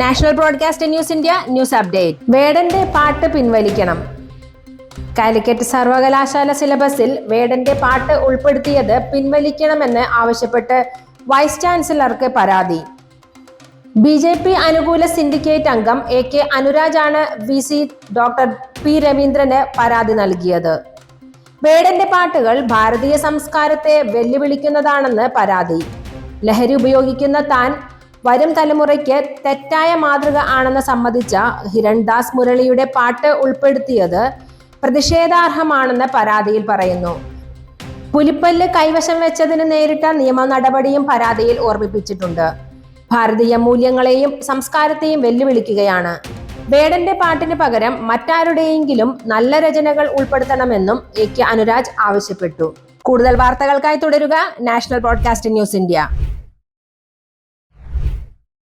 National broadcast news India news update. വേടന്റെ പാട്ട് പിൻവലിക്കണം. കാലിക്കറ്റ് സർവകലാശാല സിലബസിൽ വേടന്റെ പാട്ട് ഉൾപ്പെടുത്തിയത് പിൻവലിക്കണമെന്ന് ആവശ്യപ്പെട്ട് വൈസ് ചാൻസലർക്ക് പരാതി. ബി ജെ പി അനുകൂല സിൻഡിക്കേറ്റ് അംഗം എ കെ അനുരാജാണ് വി സി ഡോക്ടർ പി രവീന്ദ്രന് പരാതി നൽകിയത്. വേടന്റെ പാട്ടുകൾ ഭാരതീയ സംസ്കാരത്തെ വെല്ലുവിളിക്കുന്നതാണെന്ന് പരാതി. ലഹരി ഉപയോഗിക്കുന്ന താൻ വരും തലമുറയ്ക്ക് തെറ്റായ മാതൃക ആണെന്ന് സമ്മതിച്ച ഹിരൺദാസ് മുരളിയുടെ പാട്ട് ഉൾപ്പെടുത്തിയത് പ്രതിഷേധാർഹമാണെന്ന് പരാതിയിൽ പറയുന്നു. പുലിപ്പല്ല് കൈവശം വെച്ചതിന് നേരിട്ട നിയമ നടപടിയും പരാതിയിൽ ഓർമ്മിപ്പിച്ചിട്ടുണ്ട്. ഭാരതീയ മൂല്യങ്ങളെയും സംസ്കാരത്തെയും വെല്ലുവിളിക്കുകയാണ്. വേടന്റെ പാട്ടിന് പകരം മറ്റാരുടെയെങ്കിലും നല്ല രചനകൾ ഉൾപ്പെടുത്തണമെന്നും എ കെ അനുരാജ് ആവശ്യപ്പെട്ടു. കൂടുതൽ വാർത്തകൾക്കായി തുടരുക നാഷണൽ ബ്രോഡ്കാസ്റ്റിംഗ് ന്യൂസ് ഇന്ത്യ.